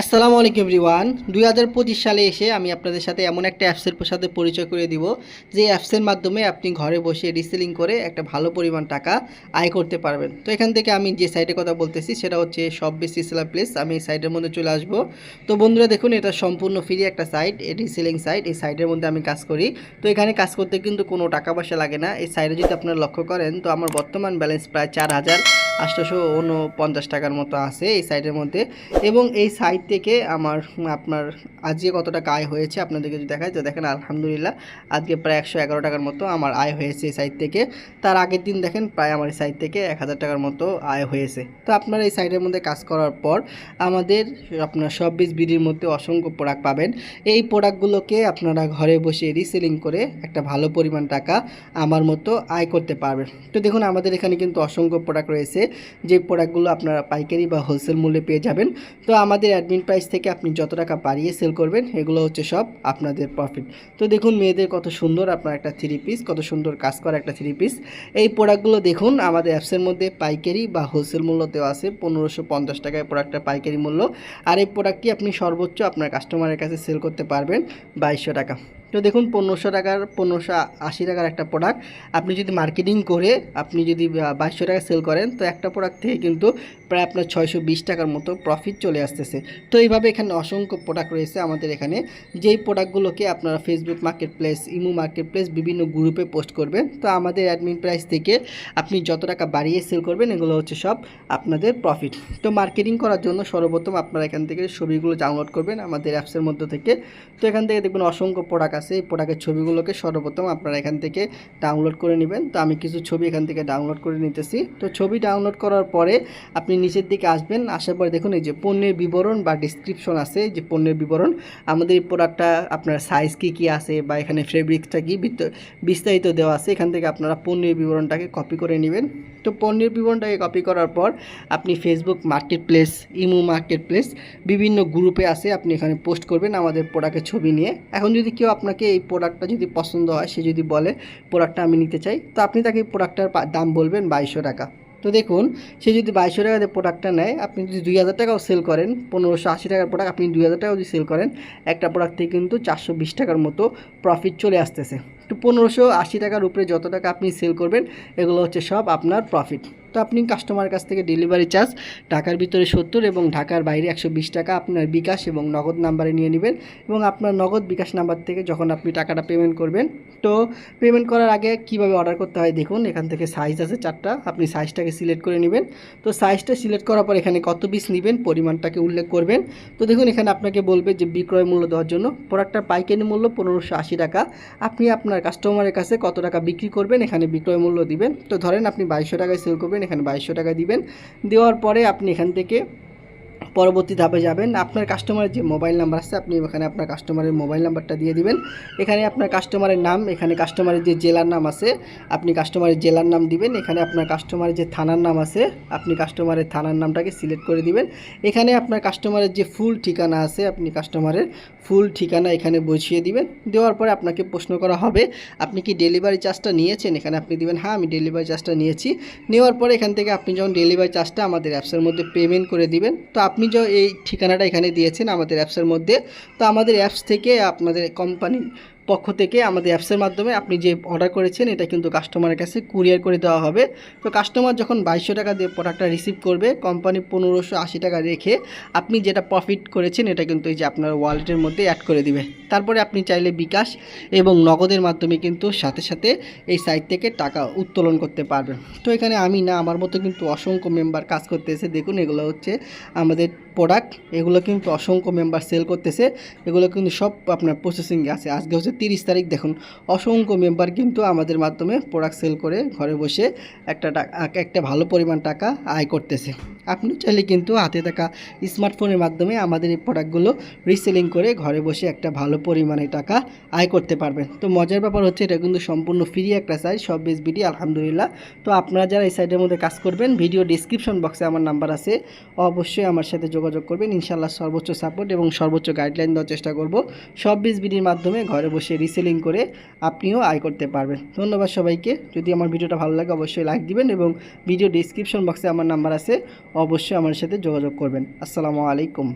আসসালামু আলাইকুম এভরিওয়ান। দুই হাজার পঁচিশ সালে এসে আমি আপনাদের সাথে এমন একটা অ্যাপসের সাথে পরিচয় করে দিব, যে অ্যাপসের মাধ্যমে আপনি ঘরে বসে রিসেলিং করে একটা ভালো পরিমাণ টাকা আয় করতে পারবেন। তো এখান থেকে আমি যে সাইটের কথা বলতেছি, সেটা হচ্ছে সব বেশি সেলার প্লেস আমি এই সাইটের মধ্যে চলে আসব। তো বন্ধুরা দেখুন, এটা সম্পূর্ণ ফ্রি একটা সাইট রিসেলিং সাইট। এই সাইটের মধ্যে আমি কাজ করি। তো এখানে কাজ করতে কিন্তু কোনো টাকা পয়সা লাগে না। এই সাইটে যদি আপনারা লক্ষ্য করেন, তো আমার বর্তমান ব্যালেন্স প্রায় চার হাজার। আটশোশো উনপঞ্চাশ টাকার মতো আছে এই সাইটের মধ্যে। এবং এই সাইট থেকে আমার, আপনার আজকে কত টাকা আয় হয়েছে আপনাদেরকে যদি দেখায় তো দেখেন আলহামদুলিল্লাহ আজকে প্রায় একশো এগারো টাকার মতো আমার আয় হয়েছে এই সাইট থেকে। তার আগের দিন দেখেন প্রায় আমার এই সাইট থেকে এক হাজার টাকার মতো আয় হয়েছে। তো আপনারা এই সাইটের মধ্যে কাজ করার পর আমাদের আপনার সব বিশ বিডির মধ্যে অসংখ্য প্রোডাক্ট পাবেন। এই প্রোডাক্টগুলোকে আপনারা ঘরে বসে রিসেলিং করে একটা ভালো পরিমাণ টাকা আমার মতো আয় করতে পারবেন। তো দেখুন, আমাদের এখানে কিন্তু অসংখ্য প্রোডাক্ট রয়েছে। যে প্রোডাক্টগুলো আপনারা পাইকারি বা হোলসেল মূল্যে পেয়ে যাবেন। তো আমাদের অ্যাডমিন প্রাইস থেকে আপনি যত টাকা বাড়িয়ে সেল করবেন, এগুলো হচ্ছে সব আপনাদের প্রফিট তো দেখুন মেয়েদের কত সুন্দর আপনার একটা থ্রি পিস কত সুন্দর কাজ করা একটা থ্রি পিস এই প্রোডাক্টগুলো দেখুন, আমাদের অ্যাপসের মধ্যে পাইকারি বা হোলসেল মূল্য দেওয়া আছে, পনেরোশো পঞ্চাশ টাকায় প্রোডাক্টটা পাইকারি মূল্য। আর এই প্রোডাক্টটি আপনি সর্বোচ্চ আপনার কাস্টমারের কাছে সেল করতে পারবেন বাইশশো টাকা। তো দেখুন, পনেরোশো টাকার, পনেরোশো আশি টাকার একটা প্রোডাক্ট আপনি যদি মার্কেটিং করে, আপনি যদি বাইশশো টাকা সেল করেন, তো একটা প্রোডাক্ট থেকে কিন্তু প্রায় আপনার ছয়শো বিশ টাকার মতো প্রফিট চলে আসতেছে। তো এইভাবে এখানে অসংখ্য প্রোডাক্ট রয়েছে আমাদের এখানে। যেই প্রোডাক্টগুলোকে আপনারা Facebook market place imo market place বিভিন্ন গ্রুপে পোস্ট করবেন, তো আমাদের অ্যাডমিন প্রাইস থেকে আপনি যত টাকা বাড়িয়ে সেল করবেন, এগুলো হচ্ছে সব আপনাদের প্রফিট তো মার্কেটিং করার জন্য সর্বপ্রথম আপনারা এখান থেকে ছবিগুলো ডাউনলোড করবেন আমাদের অ্যাপসের মধ্যে থেকে। তো এখান থেকে দেখবেন অসংখ্য প্রোডাক্ট আছে এই প্রোডাক্টের ছবিগুলোকে সর্বপ্রথম আপনারা এখান থেকে ডাউনলোড করে নেবেন। তো আমি কিছু ছবি এখান থেকে ডাউনলোড করে নিতেছি। তো ছবি ডাউনলোড করার পরে আপনি নিচের দিকে আসবেন। আসার পরে দেখুন এই যে পণ্যের বিবরণ বা ডিসক্রিপশন আছে যে পণ্যের বিবরণ। আমাদের এই প্রোডাক্টটা আপনার সাইজ কী কী আছে বা এখানে ফেব্রিক্সটা কী বিস্তারিত দেওয়া আছে। এখান থেকে আপনারা পণ্যের বিবরণটাকে কপি করে নেবেন। তো পণ্যের বিবরণটাকে কপি করার পর আপনি Facebook market place imo market place বিভিন্ন গ্রুপে আছে। আপনি এখানে পোস্ট করবেন আমাদের প্রোডাক্টের ছবি নিয়ে। এখন যদি কেউ আপনাকে এই প্রোডাক্টটা যদি পছন্দ হয়, সে যদি বলে প্রোডাক্টটা আমি নিতে চাই, তো আপনি তাকে প্রোডাক্টটার দাম বলবেন বাইশশো টাকা। তো দেখুন, সে যদি বাইশশো টাকা প্রোডাক্টটা নেয়, আপনি যদি দুই হাজার টাকাও সেল করেন, পনেরোশো আশি টাকার প্রোডাক্ট আপনি দুই হাজার টাকাও যদি সেল করেন, একটা প্রোডাক্ট থেকে কিন্তু চারশো বিশ টাকার মতো প্রফিট চলে আসতেছে। তো পনেরোশো আশি টাকার উপরে যত টাকা আপনি সেল করবেন, এগুলো হচ্ছে সব আপনার প্রফিট আপনি কাস্টমারের কাছ থেকে ডেলিভারি চার্জ ঢাকার ভিতরে সত্তর এবং ঢাকার বাইরে একশো বিশ টাকা আপনার বিকাশ এবং নগদ নাম্বারে নিয়ে নেবেন এবং আপনার নগদ বিকাশ নাম্বার থেকে যখন আপনি টাকাটা পেমেন্ট করবেন, তো পেমেন্ট করার আগে কীভাবে অর্ডার করতে হয় দেখুন, এখান থেকে সাইজ আছে চারটা, আপনি সাইজটাকে সিলেক্ট করে নেবেন। তো সাইজটা সিলেক্ট করার পর এখানে কত পিস নেবেন, পরিমাণটাকে উল্লেখ করবেন। তো দেখুন, এখানে আপনাকে বলবে যে বিক্রয় মূল্য দেওয়ার জন্য প্রোডাক্টটার পাইকারি মূল্য পনেরোশো আশি টাকা। আপনি আপনার কাস্টমারের কাছে কত টাকা বিক্রি করবেন, এখানে বিক্রয় মূল্য দিবেন। তো ধরেন আপনি বাইশশো টাকায় সেল করবেন এখানে বাইশশো টাকা দিবেন। দেওয়ার পরে আপনি এখান থেকে পরবর্তী ধাপে যাবেন। আপনার কাস্টমারের যে মোবাইল নাম্বার আছে, আপনি এখানে আপনার কাস্টমারের মোবাইল নাম্বারটা দিয়ে দিবেন। এখানে আপনার কাস্টমারের নাম, এখানে কাস্টমারের যে জেলার নাম আছে, আপনি কাস্টমারের জেলার নাম দিবেন। এখানে আপনার কাস্টমারের যে থানার নাম আছে, আপনি কাস্টমারের থানার নামটাকে সিলেক্ট করে দিবেন। এখানে আপনার কাস্টমারের যে ফুল ঠিকানা আছে, আপনি কাস্টমারের ফুল ঠিকানা এখানে বসিয়ে দিবেন। দেওয়ার পরে আপনাকে প্রশ্ন করা হবে, আপনি কি ডেলিভারি চার্জটা নিয়েছেন? এখানে আপনি দিবেন হ্যাঁ আমি ডেলিভারি চার্জটা নিয়েছি। নেওয়ার পরে এখান থেকে আপনি যখন ডেলিভারি চার্জটা আমাদের অ্যাপসের মধ্যে পেমেন্ট করে দিবেন, তো আপনি যে এই ঠিকানাটা এখানে দিয়েছেন আমাদের অ্যাপসের মধ্যে। তো আমাদের অ্যাপস থেকে আপনাদের কোম্পানি পক্ষ থেকে আমাদের অ্যাপসের মাধ্যমে আপনি যে অর্ডার করেছেন, এটা কিন্তু কাস্টমারের কাছে কুরিয়ার করে দেওয়া হবে। তো কাস্টমার যখন বাইশশো টাকা দিয়ে প্রোডাক্টটা রিসিভ করবে কোম্পানি পনেরোশো আশি টাকা রেখে আপনি যেটা প্রফিট করেছেন, এটা কিন্তু এই যে আপনার ওয়ালেটের মধ্যে অ্যাড করে দিবে। তারপরে আপনি চাইলে বিকাশ এবং নগদের মাধ্যমে কিন্তু সাথে সাথে এই সাইট থেকে টাকা উত্তোলন করতে পারবেন। তো এখানে আমি না, আমার মতো কিন্তু অসংখ্য মেম্বার কাজ করতেছে। দেখুন, এগুলো হচ্ছে আমাদের প্রোডাক্ট এগুলো কিন্তু অসংখ্য মেম্বার সেল করতেছে। এগুলো কিন্তু সব আপনার প্রসেসিংয়ে আছে। আজকে হচ্ছে তিরিশ তারিখ দেখুন, অসংখ্য মেম্বার কিন্তু আমাদের মাধ্যমে প্রোডাক্ট সেল করে ঘরে বসে একটা একটা ভালো পরিমাণ টাকা আয় করতেছে। আপনি চাইলে কিন্তু হাতে থাকা স্মার্টফোনের মাধ্যমে আমাদের এই প্রোডাক্টগুলো রিসেলিং করে ঘরে বসে একটা ভালো পরিমাণে টাকা আয় করতে পারবেন। তো মজার ব্যাপার হচ্ছে এটা কিন্তু সম্পূর্ণ ফ্রি একটা সাইট সব বিডি আলহামদুলিল্লাহ। তো আপনারা যারা এই সাইটের মধ্যে কাজ করবেন ভিডিও ডিসক্রিপশন বক্সে আমার নাম্বার আছে, অবশ্যই আমার সাথে যোগাযোগ করবেন। ইনশাল্লাহ সর্বোচ্চ সাপোর্ট এবং সর্বোচ্চ গাইডলাইন দেওয়ার চেষ্টা করব। সব বিডির মাধ্যমে ঘরে বসে রিসেলিং করে আপনিও আয় করতে পারবেন। ধন্যবাদ সবাইকে। যদি আমার ভিডিওটা ভালো লাগে অবশ্যই লাইক দিবেন এবং ভিডিও ডিসক্রিপশন বক্সে আমার নাম্বার আছে, অবশ্যই আমার সাথে যোগাযোগ করবেন। আসসালামু আলাইকুম।